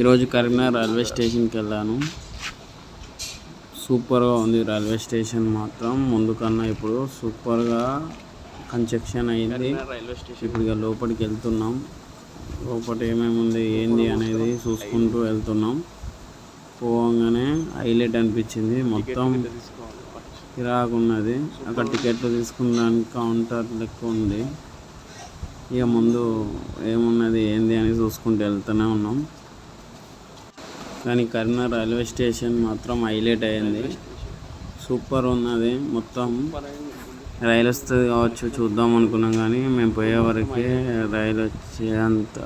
ఈరోజు కరీంనగర్ రైల్వే స్టేషన్కి వెళ్ళాను. సూపర్గా ఉంది రైల్వే స్టేషన్ మాత్రం. ముందు కన్నా ఇప్పుడు సూపర్గా కన్స్ట్రక్షన్ అయింది. ఇప్పుడు ఇక లోపలికి వెళ్తున్నాం. లోపల ఏమేమి ఉంది ఏంది అనేది చూసుకుంటూ వెళ్తున్నాం. పోగానే హైలైట్ అనిపించింది. మొత్తం కిరాకున్నది అక్కడ టికెట్లు తీసుకున్నానికి కౌంటర్ లెక్క ఉంది. ఇక ముందు ఏమున్నది ఏంది అని చూసుకుంటూ వెళ్తూనే ఉన్నాం. కానీ కరీంనగర్ రైల్వే స్టేషన్ మాత్రం హైలైట్ అయింది. సూపర్ ఉన్నది. మొత్తం రైలు వస్తుంది కావచ్చు చూద్దాం అనుకున్నాం కానీ మేము పోయేవరకే రైలు వచ్చేంత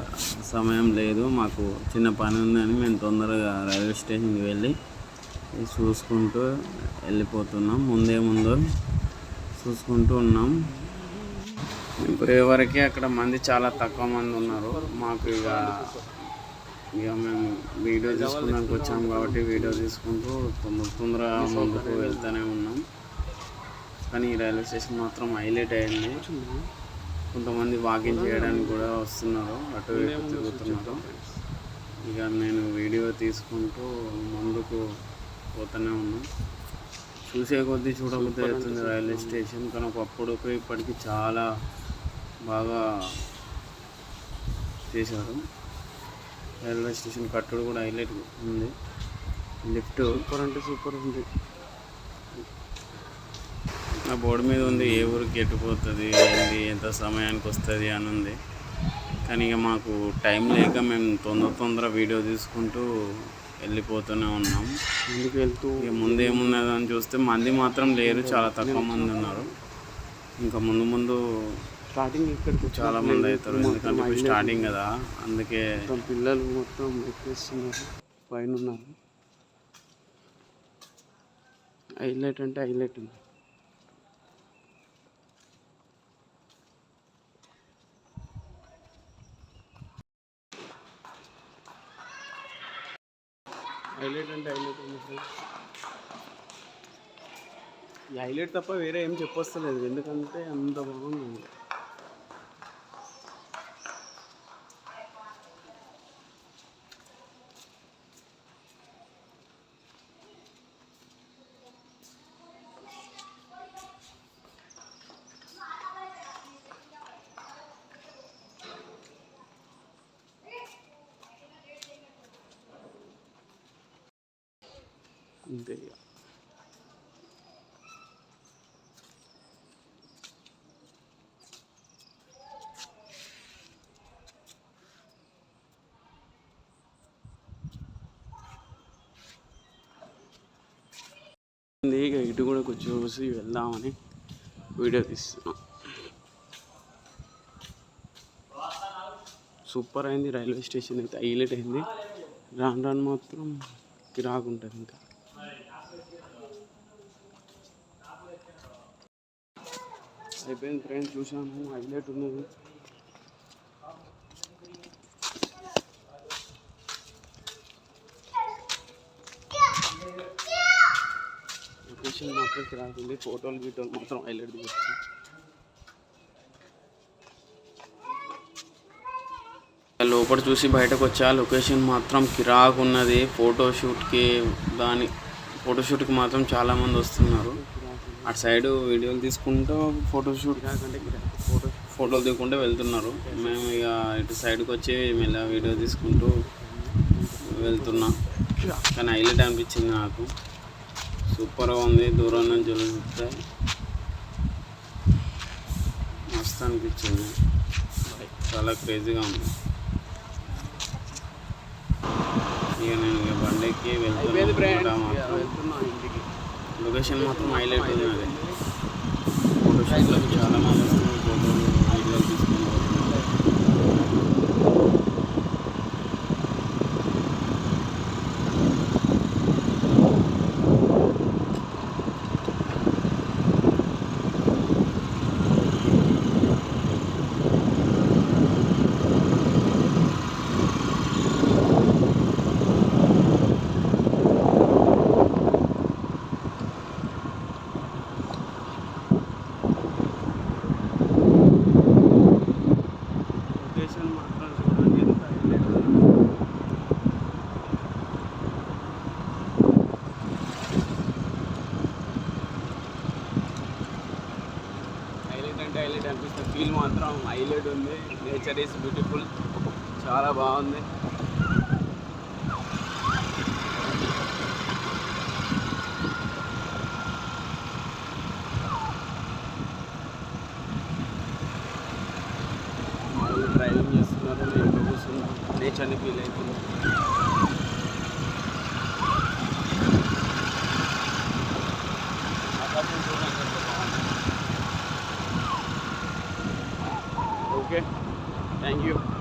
సమయం లేదు. మాకు చిన్న పని ఉందని మేము తొందరగా రైల్వే స్టేషన్కి వెళ్ళి చూసుకుంటూ వెళ్ళిపోతున్నాం. ముందే ముందు చూసుకుంటూ ఉన్నాం. మేము పోయేవరకే అక్కడ మంది చాలా తక్కువ మంది ఉన్నారు. మాకు ఇక ఇక మేము వీడియో తీసుకున్నానికి వచ్చాం కాబట్టి వీడియో తీసుకుంటూ తొందర తొందర ముందుకు వెళ్తూనే ఉన్నాం. కానీ ఈ రైల్వే స్టేషన్ మాత్రం హైలైట్ అయింది. కొంతమంది వాకింగ్ చేయడానికి కూడా వస్తున్నారు అటు ఇటు తిరుగుతున్నారు. ఇక నేను వీడియో తీసుకుంటూ ముందుకు పోతూనే ఉన్నాం. చూసే కొద్దీ చూడబుద్ధి అవుతుంది రైల్వే స్టేషన్ కానీ ఒకప్పుడు ఇప్పటికి చాలా బాగా చేశారు. రైల్వే స్టేషన్ కట్టడు కూడా హైలైట్ ఉంది. లిఫ్ట్ సూపర్ అంటే సూపర్ ఉంది ఆ బోర్డు మీద ఉంది ఏ ఊరికి ఎట్టుపోతుంది ఏంది ఎంత సమయానికి వస్తుంది అని ఉంది. కానీ ఇక మాకు టైం లేక మేము తొందర తొందర వీడియో తీసుకుంటూ వెళ్ళిపోతూనే ఉన్నాం. ముందుకు వెళ్తూ ఇక ముందు ఏమున్నదని చూస్తే మంది మాత్రం లేరు చాలా తక్కువ మంది ఉన్నారు. ఇంకా ముందు ముందు స్టార్టింగ్ ఇక్కడికి చాలా మంది అవుతారు. ఎందుకంటే స్టార్టింగ్ కదా. అందుకే మొత్తం పిల్లలు మొత్తం ఎక్కేస్తున్నారు. పైన ఉన్నారు హైలైట్ అంటే హైలైట్ ఉంది. హైలైట్ అంటే హైలైట్ ఉంది friends. ఈ హైలైట్ తప్ప వేరే ఏం చెప్పొస్తలేదు. ఎందుకంటే అంత బాగుంది. అంతే ఇక. ఇక ఇటు కూడా కొంచెం చూసి వెళ్దామని వీడియో తీస్తున్నాం. సూపర్ అయింది రైల్వే స్టేషన్ అయితే హైలైట్ అయింది. రాను రాను మాత్రం కిరాకుంటుంది ఇంకా. అయిపోయింది ఫ్రెండ్స్ చూసాను హైలైట్ ఉన్నది లొకేషన్ మాత్రం కిరాకు ఉంది ఫోటోలు వీటోలు మాత్రం హైలైట్ తీసుకోవచ్చు లోపల చూసి బయటకు వచ్చా లొకేషన్ మాత్రం కిరాక్ ఉన్నది ఫోటోషూట్కి దాని ఫోటోషూట్కి మాత్రం చాలా మంది వస్తున్నారు అటు సైడ్ వీడియోలు తీసుకుంటూ ఫోటోషూట్ కిరాకు ఫోటో ఫోటోలు దిగుకుంటూ వెళ్తున్నారు. మేము ఇక ఇటు సైడ్కి వచ్చి మెల్ల వీడియో తీసుకుంటూ వెళ్తున్నాం. కానీ హైలైట్ అనిపించింది నాకు. సూపర్గా ఉంది దూరం నుంచి చూస్తే మస్తు అనిపించింది. చాలా క్రేజీగా ఉంది. ఇక నేను ఇక బండికి వెళ్తున్నాను వెళ్తున్నాం ఇంటికి. లొకేషన్ మాత్రం హైలైట్ ఉంది అది ఫోటోషూట్లకు చాలా మంది వస్తున్నారు ఫోటోలు వీడియోలు తీసుకొని పోతున్నారు లొకేషన్ మాత్రం చూడండి ఎంత హైలైట్ ఉందో. హైలైట్ అనిపిస్తుంది ఫీల్ మాత్రం హైలైట్ ఉంది. Nature is beautiful. చాలా బాగుంది. వాళ్ళు డ్రైవింగ్ చేస్తున్నారు. నేను కూర్చున్నాను నేచర్ని ఫీల్ అవుతున్నాను Okay. Thank you.